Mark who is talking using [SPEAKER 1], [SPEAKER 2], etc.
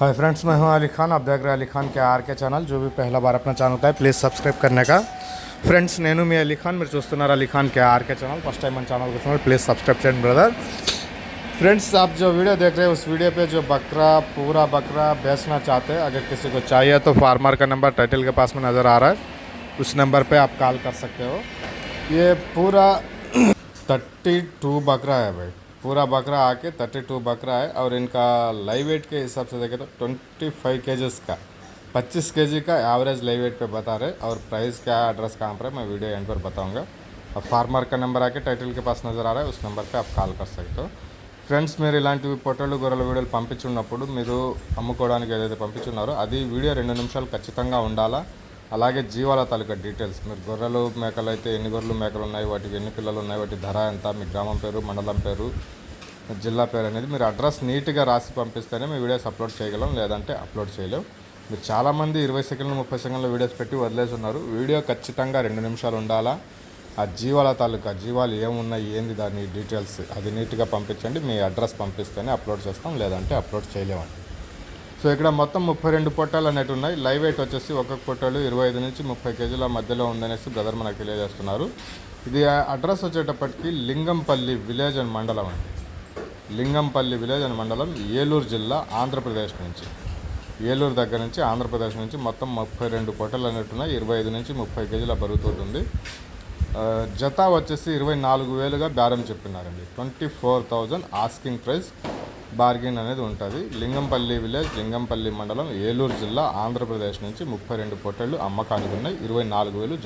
[SPEAKER 1] Hi friends मैं हूँ अली खान। आप देख रहे हैं अली खान के आर के चैनल जो भी पहला बार अपना चैनल का है प्लीज़ सब्सक्राइब करने का। फ्रेंड्स नैनू मैं अली खान, मेरे మీరు చూస్తున్నారు Ali Khan K R K channel first time మన चैनल को प्लीज़ सब्सक्राइब చేయండి ब्रदर फ्रेंड्स आप जो वीडियो देख रहे हैं, उस वीडियो पर जो बकरा, पूरा बकरा बेचना चाहते हैं, अगर किसी को चाहिए तो फार्मर का नंबर टाइटल के पास में नज़र आ रहा है। उस नंबर पर आप कॉल कर सकते हो। ये पूरा थर्टी टू बकरा है भाई। पूरा बकरा आके थर्टी टू बकरा है और इनका लाइव वेट के हिसाब से देखें तो ट्वेंटी फाइव के का पच्चीस के का एवरेज लाइव वेट पे बता रहे और प्राइस क्या है एड्रेस कहाँ पर है मैं वीडियो एंड पर बताऊंगा और फार्मर का नंबर आके टाइटल के पास नज़र आ रहा है उस नंबर पे आप कॉल कर सकते हो ఫ్రెండ్స్ మీరు ఇలాంటివి పొట్టలు గొర్రెల వీడియోలు పంపించున్నప్పుడు మీరు అమ్ముకోవడానికి ఏదైతే పంపించున్నారో అది వీడియో రెండు నిమిషాలు ఖచ్చితంగా ఉండాలా అలాగే జీవాల తాలూకా డీటెయిల్స్. మీరు గొర్రెలు మేకలు అయితే ఎన్ని గొర్రెలు మేకలు ఉన్నాయి? వాటికి ఎన్ని పిల్లలు ఉన్నాయి? వాటి ధర ఎంత? మీ గ్రామం పేరు మండలం పేరు జిల్లా పేరు అనేది మీరు అడ్రస్ నీట్గా రాసి పంపిస్తేనే మీ వీడియోస్ అప్లోడ్ చేయగలం. లేదంటే అప్లోడ్ చేయలేం మీరు చాలామంది ఇరవై సెకండ్లు ముప్పై సెకండ్ల వీడియోస్ పెట్టి వదిలేసి ఉన్నారు వీడియో ఖచ్చితంగా రెండు నిమిషాలు ఉండాలా? ఆ జీవాల తాలూకా జీవాలు ఏమున్నాయి? ఏంది దాని డీటెయిల్స్? అది నీట్గా పంపించండి. మీ అడ్రస్ పంపిస్తేనే అప్లోడ్ చేస్తాం. లేదంటే అప్లోడ్ చేయలేమండి. సో ఇక్కడ మొత్తం ముప్పై రెండు పొట్టాలు అనేవి ఉన్నాయి. లైవ్ వెయిట్ వచ్చేసి ఒక్కొక్క పొట్టాలు ఇరవై ఐదు నుంచి ముప్పై కేజీల మధ్యలో ఉందనేసి బ్రదర్ మనకు తెలియజేస్తున్నారు. ఇది అడ్రస్ వచ్చేటప్పటికి లింగంపల్లి విలేజ్ అండ్ మండలం అండి. లింగంపల్లి విలేజ్ అండ్ మండలం ఏలూరు జిల్లా ఆంధ్రప్రదేశ్ నుంచి. ఏలూరు దగ్గర నుంచి ఆంధ్రప్రదేశ్ నుంచి మొత్తం ముప్పై రెండు పొట్టలు అనేట్టున్నాయి ఇరవై ఐదు నుంచి ముప్పై కేజీల బరుగుతుంది జత వచ్చేసి ఇరవై నాలుగు వేలుగా బేరం చెప్పినారండి. Twenty four thousand asking price bargain అనేది ఉంటుంది. లింగంపల్లి విలేజ్ లింగంపల్లి మండలం ఏలూరు జిల్లా ఆంధ్రప్రదేశ్ నుంచి ముప్పై రెండు పొట్టళ్ళు అమ్మకానికి ఉన్నాయి. ఇరవై నాలుగు వేలు